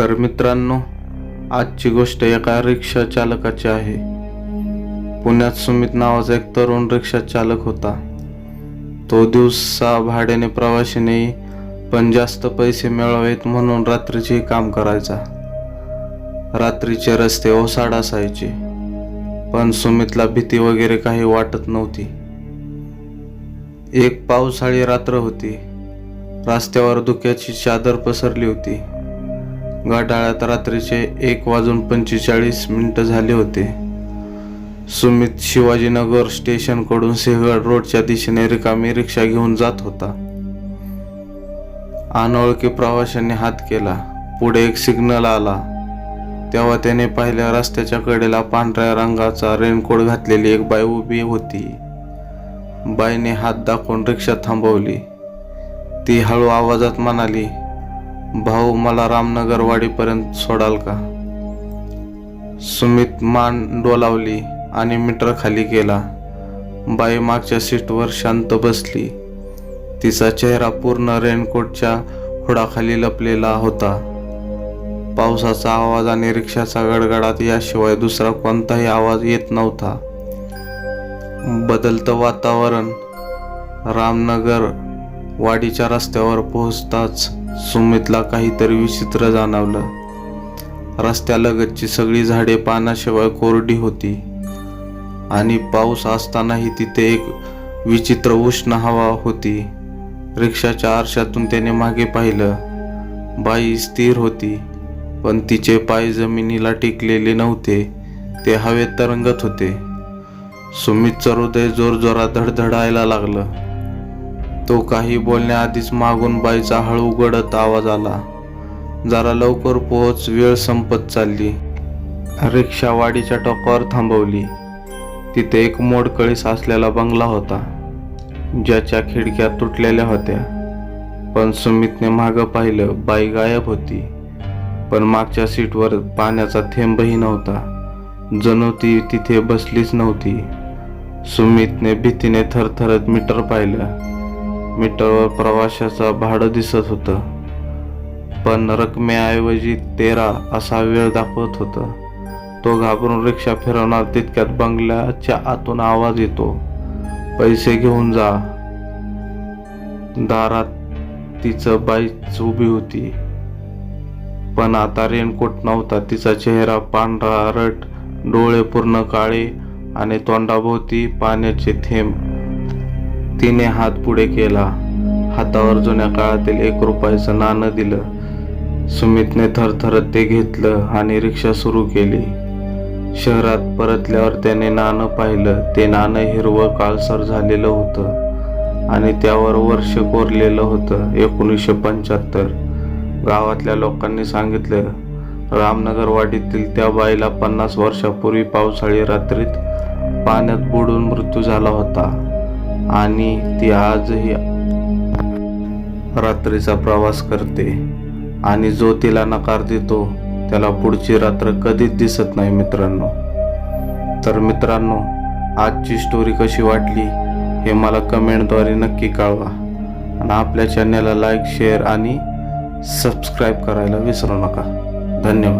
तर मित्रांनो आजची गोष्ट एका रिक्षा चालकाची आहे. पुण्यात सुमित नावाचा एक तरुण रिक्षा चालक होता. तो दिवसा भाड्याने प्रवाशी नाही पण जास्त पैसे मिळावेत म्हणून रात्रीचे काम करायचा. रात्रीचे रस्ते ओसाड असायचे पण सुमितला भीती वगैरे काही वाटत नव्हती. एक पावसाळी रात्र होती. रस्त्यावर धुक्याची चादर पसरली होती. घाटाळ्यात रात्रीचे एक वाजून पंचेचाळीस मिनिटं झाले होते. सुमित शिवाजीनगर स्टेशनकडून सिंहगड रोडच्या दिशेने रिकामी रिक्षा घेऊन जात होता. अनोळखी प्रवाशांनी हात केला. पुढे एक सिग्नल आला. तेव्हा त्याने पाहिल्या रस्त्याच्या कडेला पांढऱ्या रंगाचा रेनकोट घातलेली एक बाई उभी होती. बाईने हात दाखवून रिक्षा थांबवली. ती हळू आवाजात म्हणाली भाऊ मला रामनगरवाडीपर्यंत सोडाल का? सुमित मान डोलावली आणि मीटर खाली केला बाई मागच्या सीटवर शांत बसली. तिचा चेहरा पूर्ण रेनकोटच्या हुडाखाली लपलेला होता. पावसाचा आवाज आणि रिक्षाचा गडगडाट याशिवाय दुसरा कोणताही आवाज येत नव्हता. बदलतं वातावरण रामनगर वाडीच्या रस्त्यावर पोहोचताच सुमितला काहीतरी विचित्र जाणवलं. रस्त्यालगतची सगळी झाडे पानाशिवाय कोरडी होती. आणि पाऊस असतानाही तिथे एक विचित्र उष्ण हवा होती. रिक्षाच्या आरशातून त्याने मागे पाहिलं. बाई स्थिर होती पण तिचे पाय जमिनीला टिकलेले नव्हते ते हवेत तरंगत होते. सुमितचं हृदय जोरजोरात धडधडायला लागलं. तो काही बोलण्याआधीच मागून बाईचा हळू गडत आवाज आला. जरा लवकर पोहोच वेळ संपत चालली. रिक्षा वाडीच्या टोकावर थांबवली. तिथे एक मोडकळीस असलेला बंगला होता ज्याच्या खिडक्या तुटलेल्या होत्या. पण सुमितने मागं पाहिलं बाई गायब होती. पण मागच्या सीटवर पाण्याचा थेंबही नव्हता. जणू ती तिथे बसलीच नव्हती. सुमितने भीतीने थरथरत मीटर पाहिलं. मीटरवर प्रवाशाचं भाडं दिसत होतं. पण रकमेऐवजी तेरा असा वेळ दाखवत होतं. तो घाबरून रिक्षा फिरवणार तितक्यात बंगल्याच्या आतून आवाज येतो. पैसे घेऊन जा. दारात तिचं बाईच उभी होती. पण आता रेनकोट नव्हता. तिचा चेहरा पांढरा रट डोळे पूर्ण काळे आणि तोंडाभोवती पाण्याचे थेंब. तिने हात पुढे केला. हातावर जुन्या काळातील एक रुपयाचं नाणं दिलं. सुमितने थरथरत ते घेतलं आणि रिक्षा सुरू केली. शहरात परतल्यावर त्याने नाणं पाहिलं. ते नाणं हिरवं काळसर झालेलं होतं आणि त्यावर वर्ष कोरलेलं होतं. एकोणीसशे पंच्याहत्तर. गावातल्या लोकांनी सांगितलं रामनगर वाडीतील त्या बाईला पन्नास वर्षापूर्वी पावसाळी रात्रीत पाण्यात बुडून मृत्यू झाला होता. आणि ती आजही रात्रीचा प्रवास करते. आणि जो तिला नकार देतो त्याला पुढची रात्र कधीच दिसत नाही मित्रांनो. तर मित्रांनो आजची स्टोरी कशी वाटली हे मला कमेंटद्वारे नक्की कळवा. आणि आपल्या चॅनलला लाईक शेअर आणि सबस्क्राईब करायला विसरू नका. धन्यवाद.